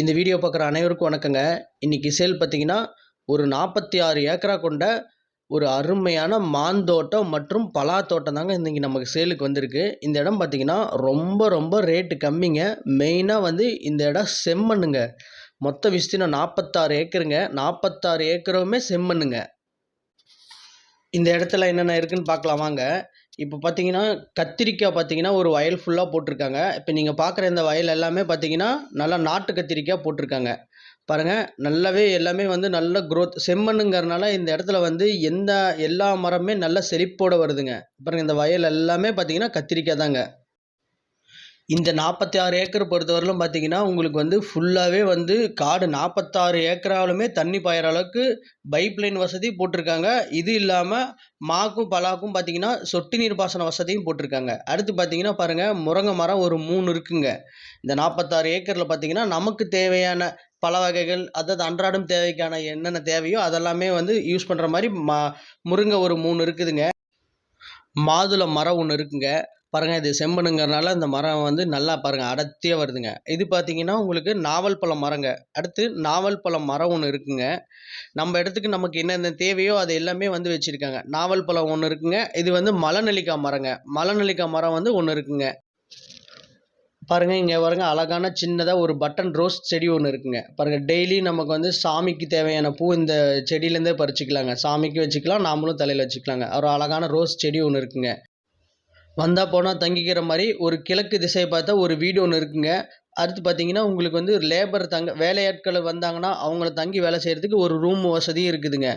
இந்த வீடியோ பார்க்குற அனைவருக்கும் வணக்கங்க. இன்றைக்கி சேல் பார்த்தீங்கன்னா ஒரு நாற்பத்தி ஆறு ஏக்கரா கொண்ட ஒரு அருமையான மாந்தோட்டம் மற்றும் பலா தோட்டம் தாங்க இன்றைக்கி நமக்கு சேலுக்கு வந்திருக்கு. இந்த இடம் பார்த்தீங்கன்னா ரொம்ப ரொம்ப ரேட்டு கம்மிங்க. மெயினாக வந்து இந்த இடம் செம்மண்ணுங்க. மொத்த விஸ்தீர்ணம் நாற்பத்தாறு ஏக்கருங்க. நாற்பத்தாறு ஏக்கருமே செம்மண்ணுங்க. இந்த இடத்துல என்னென்ன இருக்குன்னு பார்க்கலாம் வாங்க. இப்போ பார்த்தீங்கன்னா கத்திரிக்காய் பார்த்தீங்கன்னா ஒரு வயல் ஃபுல்லாக போட்டிருக்காங்க. இப்போ நீங்கள் பார்க்குற இந்த வயல் எல்லாமே பார்த்தீங்கன்னா நல்லா நாட்டு கத்திரிக்காய் போட்டிருக்காங்க. பாருங்கள் நல்லாவே எல்லாமே வந்து நல்ல க்ரோத் செம்மண்ணுங்கிறனால இந்த இடத்துல வந்து எந்த எல்லா மரமே நல்ல செழிப்போடு வருதுங்க. பாருங்கள் இந்த வயல் எல்லாமே பார்த்தீங்கன்னா கத்திரிக்காய் தாங்க. இந்த நாற்பத்தி ஆறு ஏக்கர் பொறுத்தவரையிலும் பார்த்தீங்கன்னா உங்களுக்கு வந்து ஃபுல்லாகவே வந்து காடு நாற்பத்தாறு ஏக்கராலுமே தண்ணி பாயிற அளவுக்கு பைப் லைன் வசதி போட்டிருக்காங்க. இது இல்லாமல் மாக்கும் பலாக்கும் பார்த்தீங்கன்னா சொட்டு நீர் பாசன வசதியும் போட்டிருக்காங்க. அடுத்து பார்த்தீங்கன்னா பாருங்கள் முருங்கை மரம் ஒரு மூணு இருக்குங்க. இந்த நாற்பத்தாறு ஏக்கரில் பார்த்தீங்கன்னா நமக்கு தேவையான பல வகைகள் அதாவது அன்றாடம் தேவைக்கான என்னென்ன தேவையோ அதெல்லாமே வந்து யூஸ் பண்ணுற மாதிரி மா முருங்கை ஒரு மூணு இருக்குதுங்க. மாதுளை மரம் ஒன்று இருக்குங்க. பாருங்கள் இது செம்பனுங்கிறனால இந்த மரம் வந்து நல்லா பாருங்க அடர்த்தியாக வருதுங்க. இது பார்த்தீங்கன்னா உங்களுக்கு நாவல் பழம் மரங்க. அடுத்து நாவல் பழம் மரம் ஒன்று இருக்குங்க. நம்ம இடத்துக்கு நமக்கு என்னென்ன தேவையோ அது எல்லாமே வந்து வச்சுருக்காங்க. நாவல் பழம் ஒன்று இருக்குங்க. இது வந்து மலநெல்லிக்காய் மரங்க. மலநெல்லிக்காய் மரம் வந்து ஒன்று இருக்குங்க. பாருங்க இங்கே பாருங்க அழகான சின்னதாக ஒரு பட்டன் ரோஸ் செடி ஒன்று இருக்குங்க. பாருங்கள் டெய்லி நமக்கு வந்து சாமிக்கு தேவையான பூ இந்த செடியிலேருந்தே பறிச்சிக்கலாங்க. சாமிக்கு வச்சுக்கலாம் நாமளும் தலையில் வச்சுக்கலாங்க. ஒரு அழகான ரோஸ் செடி ஒன்று இருக்குங்க. வந்தால் போனால் தங்கிக்கிற மாதிரி ஒரு கிழக்கு திசையை பார்த்தா ஒரு வீடு ஒன்று இருக்குங்க. அடுத்து பார்த்தீங்கன்னா உங்களுக்கு வந்து லேபர் தங்க வேலையாட்கள் வந்தாங்கன்னா அவங்கள தங்கி வேலை செய்கிறதுக்கு ஒரு ரூம் வசதி இருக்குதுங்க.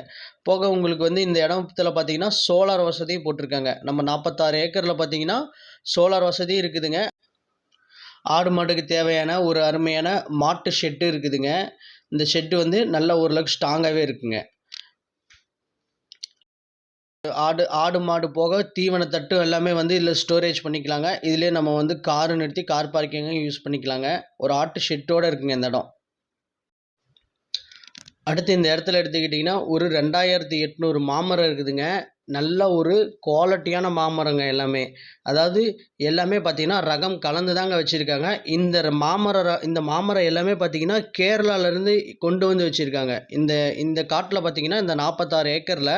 போக உங்களுக்கு வந்து இந்த இடத்துல பார்த்தீங்கன்னா சோலார் வசதியும் போட்டிருக்காங்க. நம்ம நாற்பத்தாறு ஏக்கரில் பார்த்தீங்கன்னா சோலார் வசதி இருக்குதுங்க. ஆடு மாடுக்கு தேவையான ஒரு அருமையான மாட்டு ஷெட்டு இருக்குதுங்க. இந்த ஷெட்டு வந்து நல்ல ஓரளவுக்கு ஸ்ட்ராங்காகவே இருக்குங்க. ஆடு ஆடு மாடு போக தீவன தட்டு எல்லாமே வந்து இதில் ஸ்டோரேஜ் பண்ணிக்கலாங்க. இதுலேயே நம்ம வந்து காரு நிறுத்தி கார் பார்க்கிங்கும் யூஸ் பண்ணிக்கலாங்க. ஒரு ஆட்டு ஷெட்டோடு இருக்குங்க இந்த இடம். அடுத்து இந்த இடத்துல எடுத்துக்கிட்டிங்கன்னா ஒரு ரெண்டாயிரத்தி எட்நூறு மாமரம் இருக்குதுங்க. நல்ல ஒரு குவாலிட்டியான மாமரங்க எல்லாமே. அதாவது எல்லாமே பார்த்தீங்கன்னா ரகம் கலந்து தாங்க வச்சுருக்காங்க. இந்த மாமர ர- இந்த மாமரம் எல்லாமே பார்த்தீங்கன்னா கேரளாவிலேருந்து கொண்டு வந்து வச்சுருக்காங்க. இந்த இந்த காட்டில் பார்த்தீங்கன்னா இந்த நாற்பத்தாறு ஏக்கரில்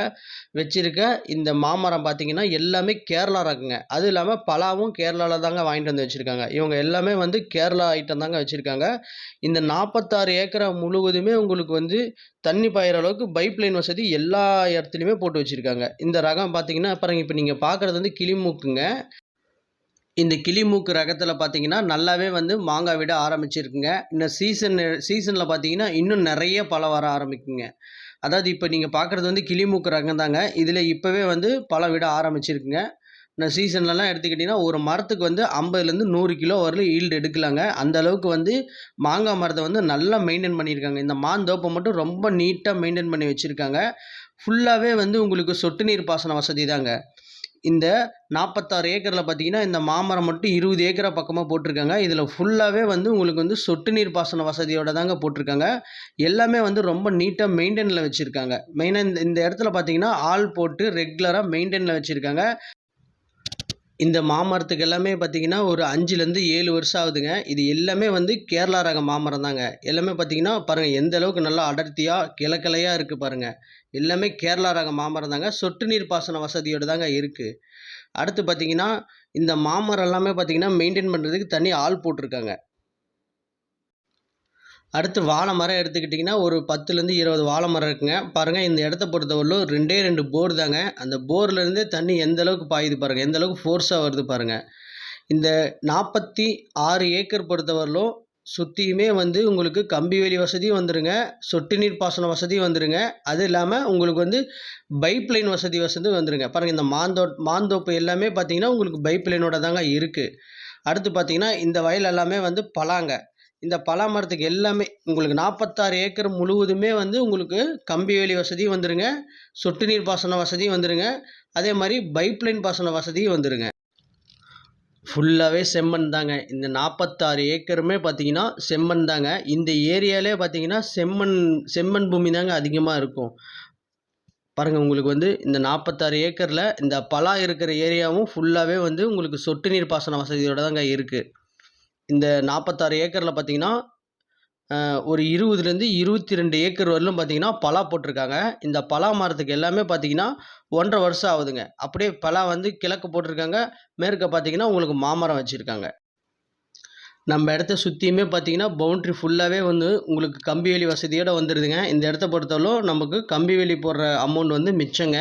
வச்சுருக்க இந்த மாமரம் பார்த்தீங்கன்னா எல்லாமே கேரளா ரகங்க. அது இல்லாமல் பலாவும் கேரளாவில் தாங்க வாங்கிட்டு வந்து வச்சுருக்காங்க. இவங்க எல்லாமே வந்து கேரளா ஐட்டம் தாங்க வச்சுருக்காங்க. இந்த நாற்பத்தாறு ஏக்கரை முழுவதுமே உங்களுக்கு வந்து தண்ணி பாயிற அளவுக்கு பைப் லைன் வசதி எல்லா இடத்துலையுமே போட்டு வச்சுருக்காங்க. இந்த இந்த ரகம் பார்த்தீங்கன்னா பாருங்க இப்போ நீங்கள் பார்க்குறது வந்து கிளிமூக்குங்க. இந்த கிளிமூக்கு ரகத்தில் பார்த்தீங்கன்னா நல்லாவே வந்து மாங்காய் விட ஆரம்பிச்சிருக்குங்க. இன்னும் சீசன் சீசனில் பார்த்தீங்கன்னா இன்னும் நிறைய பழம் வர ஆரம்பிக்குங்க. அதாவது இப்போ நீங்கள் பார்க்குறது வந்து கிளிமூக்கு ரகம் தாங்க. இதில் இப்போவே வந்து பழம் விட ஆரம்பிச்சிருக்குங்க. இந்த சீசன்லலாம் எடுத்துக்கிட்டிங்கன்னா ஒரு மரத்துக்கு வந்து ஐம்பதுலேருந்து நூறு கிலோ வரலும் ஈல்டு எடுக்கலாங்க. அந்த அளவுக்கு வந்து மாங்காய் மரத்தை வந்து நல்லா மெயின்டைன் பண்ணியிருக்காங்க. இந்த மாந்தோப்பை மட்டும் ரொம்ப நீட்டாக மெயின்டைன் பண்ணி வச்சுருக்காங்க. ஃபுல்லாகவே வந்து உங்களுக்கு சொட்டு நீர் பாசன வசதி தாங்க. இந்த நாற்பத்தாறு ஏக்கரில் பார்த்தீங்கன்னா இந்த மாமரம் மட்டும் இருபது ஏக்கரை பக்கமாக போட்டிருக்காங்க. இதில் ஃபுல்லாகவே வந்து உங்களுக்கு வந்து சொட்டு நீர் பாசன வசதியோடு தாங்க போட்டிருக்காங்க. எல்லாமே வந்து ரொம்ப நீட்டாக மெயின்டைனில் வச்சுருக்காங்க. மெயினாக இந்த இந்த இடத்துல பார்த்தீங்கன்னா ஆள் போட்டு ரெகுலராக மெயின்டைனில் வச்சுருக்காங்க. இந்த மாமரத்துக்கு எல்லாமே பார்த்தீங்கன்னா ஒரு அஞ்சுலேருந்து ஏழு வருஷம் ஆகுதுங்க. இது எல்லாமே வந்து கேரளா ரக மாமரம் தாங்க. எல்லாமே பார்த்தீங்கன்னா பாருங்கள் எந்த அளவுக்கு நல்லா அடர்த்தியாக கிளக்கிளையாக இருக்குது பாருங்கள் எல்லாமே கேரளா ரக மாமரம் தாங்க. சொட்டு நீர் பாசன வசதியோடு தாங்க இருக்குது அடுத்து பார்த்தீங்கன்னா இந்த மாமரம் எல்லாமே பார்த்தீங்கன்னா மெயின்டைன் பண்ணுறதுக்கு தனி ஆள் போட்டிருக்காங்க. அடுத்து வாழை மரம் எடுத்துக்கிட்டிங்கன்னா ஒரு பத்துலேருந்து இருபது வாழை மரம் இருக்குங்க. பாருங்கள் இந்த இடத்த பொறுத்தவரையிலும் ரெண்டே ரெண்டு போர் தாங்க. அந்த போர்லேருந்தே தண்ணி எந்த அளவுக்கு பாயுது பாருங்கள் எந்த அளவுக்கு ஃபோர்ஸாக வருது பாருங்கள் இந்த நாற்பத்தி ஆறு ஏக்கர் பொறுத்தவரையிலும் சுற்றியுமே வந்து உங்களுக்கு கம்பி வேலி வசதியும் வந்துடுங்க சொட்டு நீர் பாசன வசதியும் வந்துடுங்க அது இல்லாமல் உங்களுக்கு வந்து பைப் லைன் வசதி வசதி வந்துடுங்க பாருங்கள் இந்த மாந்தோ மாந்தோப்பு எல்லாமே பார்த்தீங்கன்னா உங்களுக்கு பைப் லைனோட தாங்க இருக்குது அடுத்து பார்த்தீங்கன்னா இந்த வயல் எல்லாமே வந்து பலாங்க. இந்த பலா மரத்துக்கு எல்லாமே உங்களுக்கு நாற்பத்தாறு ஏக்கர் முழுவதுமே வந்து உங்களுக்கு கம்பி வேலி வசதியும் வந்துருங்க. சொட்டு நீர் பாசன வசதியும் வந்துடுங்க அதே மாதிரி பைப் லைன் பாசன வசதியும் வந்துடுங்க ஃபுல்லாகவே செம்மண் தாங்க. இந்த நாற்பத்தாறு ஏக்கருமே பார்த்தீங்கன்னா செம்மண் தாங்க. இந்த ஏரியாலே பார்த்தீங்கன்னா செம்மண் செம்மண் பூமி தாங்க அதிகமாக இருக்கும். பாருங்கள் உங்களுக்கு வந்து இந்த நாற்பத்தாறு ஏக்கரில் இந்த பலா இருக்கிற ஏரியாவும் ஃபுல்லாகவே வந்து உங்களுக்கு சொட்டு நீர் பாசன வசதியோடு தாங்க இருக்குது இந்த நாற்பத்தாறு ஏக்கரில் பார்த்தீங்கன்னா ஒரு இருபதுலேருந்து இருபத்தி ரெண்டு ஏக்கர் வரலும் பார்த்தீங்கன்னா பலா போட்டிருக்காங்க. இந்த பலா மரத்துக்கு எல்லாமே பார்த்தீங்கன்னா ஒன்றரை வருஷம் ஆகுதுங்க. அப்படியே பலா வந்து கிழக்கு போட்டிருக்காங்க. மேற்க பார்த்தீங்கன்னா உங்களுக்கு மாமரம் வச்சுருக்காங்க. நம்ம இடத்த சுற்றியுமே பார்த்தீங்கன்னா பவுண்ட்ரி ஃபுல்லாகவே வந்து உங்களுக்கு கம்பி வேலி வசதியோடு வந்துடுதுங்க இந்த இடத்த பொறுத்தவரைக்கும் நமக்கு கம்பி வேலி போடுற அமௌண்ட் வந்து மிச்சங்க.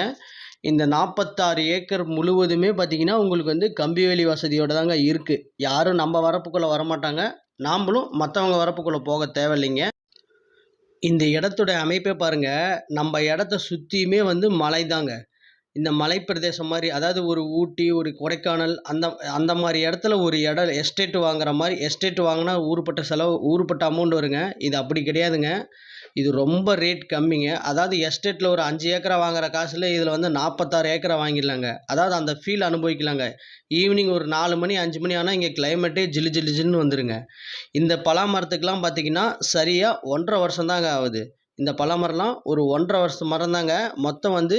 இந்த நாற்பத்தாறு ஏக்கர் முழுவதுமே பார்த்தீங்கன்னா உங்களுக்கு வந்து கம்பி வேலி வசதியோடு தாங்க இருக்குது யாரும் நம்ம வரப்புக்குள்ளே வரமாட்டாங்க. நாம்ளும் மற்றவங்க வரப்புக்குள்ளே போக தேவையில்லைங்க. இந்த இடத்தோட அமைப்பே பாருங்கள் நம்ம இடத்த சுற்றியுமே வந்து மலை தாங்க இந்த மலைப்பிரதேசம் மாதிரி அதாவது ஒரு ஊட்டி ஒரு கொடைக்கானல் அந்த அந்த மாதிரி இடத்துல ஒரு இடம் எஸ்டேட் வாங்குற மாதிரி எஸ்டேட் வாங்கினா ஊருப்பட்ட செலவு ஊருப்பட்ட அமௌண்ட் வருங்க. இது அப்படி கிடையாதுங்க. இது ரொம்ப ரேட் கம்மிங்க. அதாவது எஸ்டேட்டில் ஒரு அஞ்சு ஏக்கரை வாங்குற காசில் இதில் வந்து நாற்பத்தாறு ஏக்கரை வாங்கிடலாங்க. அதாவது அந்த ஃபீல் அனுபவிக்கலாங்க. ஈவினிங் ஒரு நாலு மணி அஞ்சு மணி ஆனால் இங்கே கிளைமேட்டே ஜிலு ஜில்லு ஜில்லுன்னு வந்துருங்க. இந்த பலா மரத்துக்கெலாம் பார்த்தீங்கன்னா சரியாக ஒன்றரை வருஷம் தாங்க ஆகுது. இந்த பலா மரம்லாம் ஒரு ஒன்றரை வருஷம் மரம் தாங்க மொத்தம் வந்து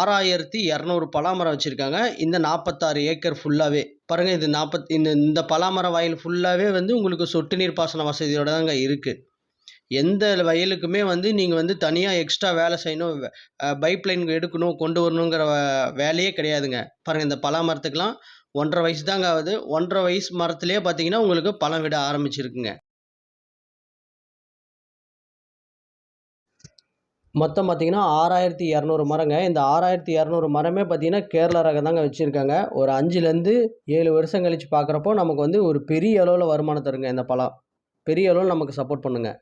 ஆறாயிரத்தி இரநூறு பலாமரம் வச்சுருக்காங்க. இந்த நாற்பத்தாறு ஏக்கர் ஃபுல்லாகவே பாருங்கள் இது நாற்பத் இந்த இந்த பலாமரம் வயல் ஃபுல்லாகவே வந்து உங்களுக்கு சொட்டு நீர் பாசன வசதியோடு தாங்க இருக்குது எந்த வயலுக்குமே வந்து நீங்கள் வந்து தனியாக எக்ஸ்ட்ரா வேலை செய்யணும். பைப்லைன் எடுக்கணும் கொண்டு வரணுங்கிற வேலையே கிடையாதுங்க. பாருங்கள் இந்த பலா மரத்துக்கெலாம் ஒன்றரை வயசு தாங்க ஆகுது. ஒன்றரை வயசு மரத்துலேயே பார்த்தீங்கன்னா உங்களுக்கு பழம் விட ஆரம்பிச்சிருக்குங்க. மொத்தம் பார்த்தீங்கன்னா ஆறாயிரத்தி இரநூறு மரங்க. இந்த ஆறாயிரத்தி இரநூறு மரமே பார்த்தீங்கன்னா கேரளா ரகம் தாங்க வச்சுருக்காங்க. ஒரு அஞ்சுலேருந்து ஏழு வருஷம் கழித்து பார்க்குறப்போ நமக்கு வந்து ஒரு பெரிய அளவில் வருமானம் தருங்க இந்த பழம். பெரிய அளவில் நமக்கு சப்போர்ட் பண்ணுங்கள்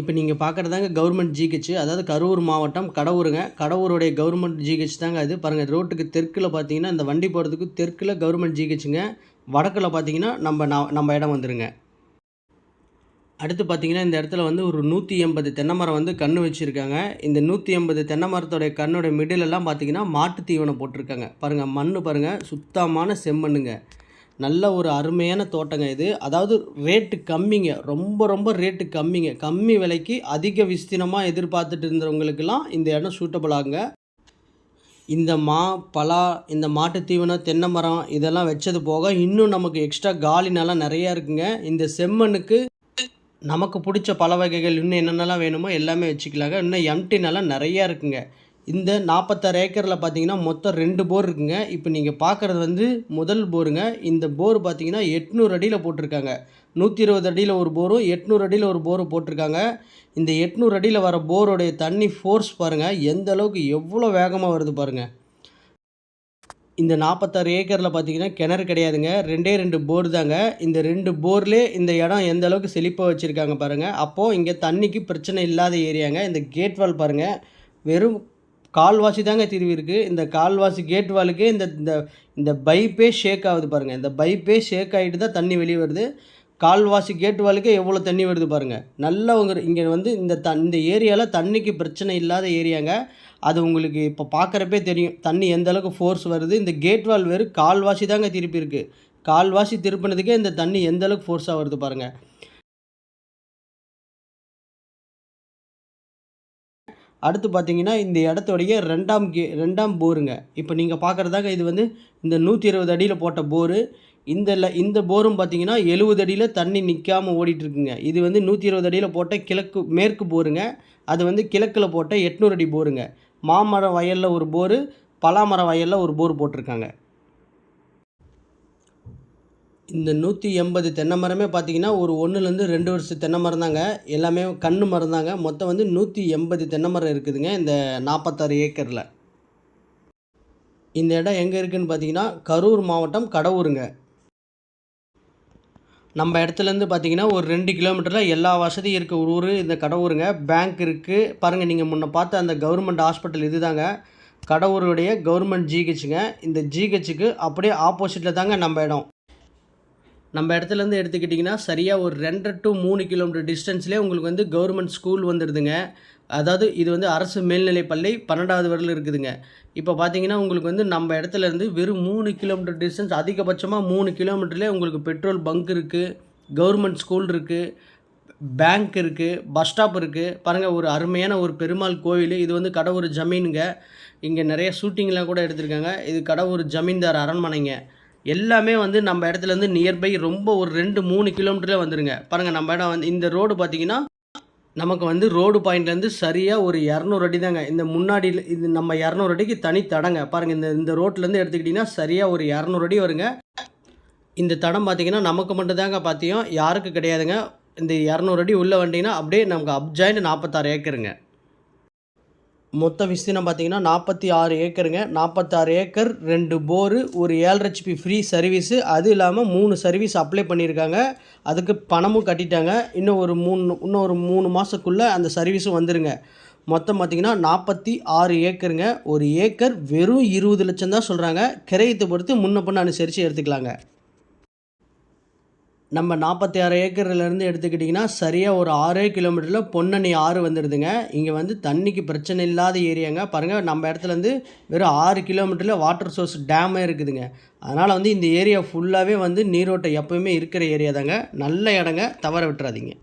இப்போ நீங்கள் பார்க்குறதாங்க கவர்மெண்ட் ஜிஹெச் அதாவது கரூர் மாவட்டம் கடவுருங்க. கடவுருடைய கவர்மெண்ட் ஜிஹெச் தாங்க அது. பாருங்கள் ரோட்டுக்கு தெற்கில் பார்த்தீங்கன்னா இந்த வண்டி போகிறதுக்கு தெற்கில் கவர்மெண்ட் ஜிஹெச்சுங்க வடக்கில் பார்த்தீங்கன்னா நம்ம நம்ம இடம் வந்துருங்க. அடுத்து பார்த்திங்கன்னா இந்த இடத்துல வந்து ஒரு நூற்றி எண்பது தென்னை மரம் வந்து கன்று வச்சுருக்காங்க. இந்த நூற்றி எண்பது தென்னை மரத்தோடைய கண்ணோட மிடிலெல்லாம் பார்த்திங்கன்னா மாட்டு தீவனம் போட்டிருக்காங்க. பாருங்கள் மண் பாருங்கள் சுத்தமான செம்மண்ணுங்க. நல்ல ஒரு அருமையான தோட்டங்க இது. அதாவது ரேட்டு கம்மிங்க. ரொம்ப ரொம்ப ரேட்டு கம்மிங்க. கம்மி விலைக்கு அதிக விஸ்தீனமாக எதிர்பார்த்துட்டு இருந்தவங்களுக்கெல்லாம் இந்த இடம் சூட்டபிள் ஆகுங்க. இந்த மா பலா இந்த மாட்டு தீவனம் தென்னை மரம் இதெல்லாம் வச்சது போக இன்னும் நமக்கு எக்ஸ்ட்ரா காலி நிலம் நிறையா இருக்குங்க. இந்த செம்மண்ணுக்கு நமக்கு பிடிச்ச பல வகைகள் இன்னும் என்னென்னலாம் வேணுமோ எல்லாமே வச்சுக்கலாங்க. இன்னும் எம்டி நிலம் நிறையா இருக்குங்க. இந்த நாற்பத்தாறு ஏக்கரில் பார்த்தீங்கன்னா மொத்தம் ரெண்டு போர் இருக்குங்க. இப்போ நீங்கள் பார்க்குறது வந்து முதல் போருங்க. இந்த போர் பார்த்தீங்கன்னா எட்நூறு அடியில் போட்டிருக்காங்க. நூற்றி இருபது அடியில் ஒரு போரும் எட்நூறு அடியில் ஒரு போரும் போட்டிருக்காங்க. இந்த எட்நூறு அடியில் வர போருடைய தண்ணி ஃபோர்ஸ் பாருங்கள் எந்த அளவுக்கு எவ்வளோ வேகமாக வருது பாருங்கள் இந்த நாற்பத்தாறு ஏக்கரில் பார்த்தீங்கன்னா கிணறு கிடையாதுங்க. ரெண்டே ரெண்டு போர் தாங்க. இந்த ரெண்டு போர்லேயே இந்த இடம் எந்த அளவுக்கு செழிப்பாக வச்சுருக்காங்க பாருங்கள் அப்போது இங்கே தண்ணிக்கு பிரச்சனை இல்லாத ஏரியாங்க. இந்த கேட் வால் பாருங்கள் வெறும் கால்வாசி தாங்க திருவி இருக்குது இந்த கால்வாசி கேட் வாலுக்கே இந்த இந்த இந்த பைப்பே ஷேக் ஆகுது பாருங்கள் இந்த பைப்பே ஷேக் ஆகிட்டு தான் தண்ணி வெளியே வருது. கால்வாசி கேட் வாலுக்கே எவ்வளோ தண்ணி வருது பாருங்கள் நல்லா உங்க இங்கே வந்து இந்த த இந்த ஏரியாவில் தண்ணிக்கு பிரச்சனை இல்லாத ஏரியாங்க அது உங்களுக்கு இப்போ பார்க்குறப்பே தெரியும். தண்ணி எந்த அளவுக்கு ஃபோர்ஸ் வருது. இந்த கேட் வால் வெறும் கால்வாசி தாங்க திருப்பி இருக்குது கால்வாசி திருப்பினதுக்கே இந்த தண்ணி எந்த அளவுக்கு ஃபோர்ஸாக வருது பாருங்கள் அடுத்து பார்த்தீங்கன்னா இந்த இடத்துடைய ரெண்டாம் கே ரெண்டாம் போருங்க. இப்போ நீங்கள் பார்க்குறதாக இது வந்து இந்த நூற்றி இருபது அடியில் போட்ட போரு. இந்த இந்த போரும் பார்த்தீங்கன்னா எழுபது அடியில் தண்ணி நிற்காமல் ஓடிட்டுருக்குங்க. இது வந்து நூற்றி இருபது அடியில் போட்ட கிழக்கு மேற்கு போருங்க. அது வந்து கிழக்கில் போட்ட எட்நூறு அடி போருங்க. மாமரம் வயலில் ஒரு போரு பலாமரம் வயலில் ஒரு போர் போட்டிருக்காங்க. இந்த நூற்றி எண்பது தென்னை மரமே பார்த்திங்கன்னா ஒரு ஒன்றுலேருந்து ரெண்டு வருஷம் தென்னை மரம் தாங்க எல்லாமே கன்று மரம் தாங்க மொத்தம் வந்து நூற்றி எண்பது தென்னை மரம் இருக்குதுங்க இந்த நாற்பத்தாறு ஏக்கரில். இந்த இடம் எங்கே இருக்குதுன்னு பார்த்தீங்கன்னா கரூர் மாவட்டம் கடவுருங்க. நம்ம இடத்துலேருந்து பார்த்தீங்கன்னா ஒரு ரெண்டு கிலோமீட்டரில் எல்லா வசதியும் இருக்க ஒரு ஊர் இந்த கடவுருங்க. பேங்க் இருக்குது பாருங்கள் நீங்கள் முன்ன பார்த்த அந்த கவர்மெண்ட் ஹாஸ்பிட்டல் இது தாங்க கடவுருடைய கவர்மெண்ட் ஜிஹெச்சுங்க இந்த ஜிஹெச்சுக்கு அப்படியே ஆப்போசிட்டில் தாங்க நம்ம இடம். நம்ம இடத்துலேருந்து எடுத்துக்கிட்டிங்கன்னா சரியாக ஒரு ரெண்டரை டு மூணு கிலோமீட்டர் டிஸ்டன்ஸ்லேயே உங்களுக்கு வந்து கவர்மெண்ட் ஸ்கூல் வந்துடுதுங்க அதாவது இது வந்து அரசு மேல்நிலைப் பள்ளி பன்னெண்டாவது வரையில் இருக்குதுங்க. இப்போ பார்த்தீங்கன்னா உங்களுக்கு வந்து நம்ம இடத்துலேருந்து வெறும் மூணு கிலோமீட்டர் டிஸ்டன்ஸ் அதிகபட்சமாக மூணு கிலோமீட்டர்லேயே உங்களுக்கு பெட்ரோல் பங்க் இருக்குது கவர்மெண்ட் ஸ்கூல் இருக்குது பேங்க் இருக்குது பஸ் ஸ்டாப் இருக்குது பாருங்கள் ஒரு அருமையான ஒரு பெருமாள் கோவில் இது வந்து கடவுர் ஜமீனுங்க. இங்கே நிறைய ஷூட்டிங்லாம் கூட எடுத்திருக்காங்க. இது கடவுர் ஜமீன்தார் அரண்மனைங்க. எல்லாமே வந்து நம்ம இடத்துலேருந்து நியர்பை ரொம்ப ஒரு ரெண்டு மூணு கிலோமீட்டரில் வந்துடுங்க பாருங்கள் நம்ம இடம் வந்து இந்த ரோடு பார்த்தீங்கன்னா நமக்கு வந்து ரோடு பாயிண்ட்லேருந்து சரியாக ஒரு இரநூறு அடி தாங்க. இந்த முன்னாடி இது நம்ம இரநூறு அடிக்கு தனி தடங்க. பாருங்கள் இந்த இந்த ரோட்லேருந்து எடுத்துக்கிட்டிங்கன்னா சரியாக ஒரு இரநூறு அடி வருங்க. இந்த தடம் பார்த்தீங்கன்னா நமக்கு மட்டும்தாங்க பார்த்தியும் யாருக்கு கிடையாதுங்க. இந்த இரநூறு அடி உள்ளே வந்துட்டிங்கன்னா அப்படியே நமக்கு அப்ஜாயிண்ட் நாற்பத்தாறு ஏக்கருங்க மொத்த விஸ்தீர்ணம் பார்த்தீங்கன்னா நாற்பத்தி ஆறு ஏக்கருங்க. நாற்பத்தாறு ஏக்கர் ரெண்டு போரு ஒரு ஏழரை ஹெச்பி ஃப்ரீ சர்வீஸு. அது இல்லாமல் மூணு சர்வீஸ் அப்ளை பண்ணியிருக்காங்க. அதுக்கு பணமும் கட்டிட்டாங்க. இன்னும் ஒரு மூணு இன்னும் ஒரு மூணு மாதத்துக்குள்ளே அந்த சர்வீஸும் வந்துருங்க. மொத்தம் பார்த்தீங்கன்னா நாற்பத்தி ஆறு ஏக்கருங்க. ஒரு ஏக்கர் வெறும் இருபது லட்சம் தான் சொல்கிறாங்க கிரையத்தை பொறுத்து முன்ன பின்ன அனுசரித்து எடுத்துக்கலாங்க. நம்ம நாற்பத்தி ஆறு ஏக்கர்லேருந்து எடுத்துக்கிட்டிங்கன்னா சரியாக ஒரு ஆறே கிலோமீட்டரில் பொன்னணி ஆறு வந்துடுதுங்க இங்கே வந்து தண்ணிக்கு பிரச்சனை இல்லாத ஏரியாங்க. பாருங்கள் நம்ம இடத்துலேருந்து வெறும் ஆறு கிலோமீட்டரில் வாட்டர் சோர்ஸ் டேமே இருக்குதுங்க. அதனால் வந்து இந்த ஏரியா ஃபுல்லாகவே வந்து நீரோட்டம் எப்போயுமே இருக்கிற ஏரியா தாங்க நல்ல இடங்க தவற விட்டுறாதீங்க.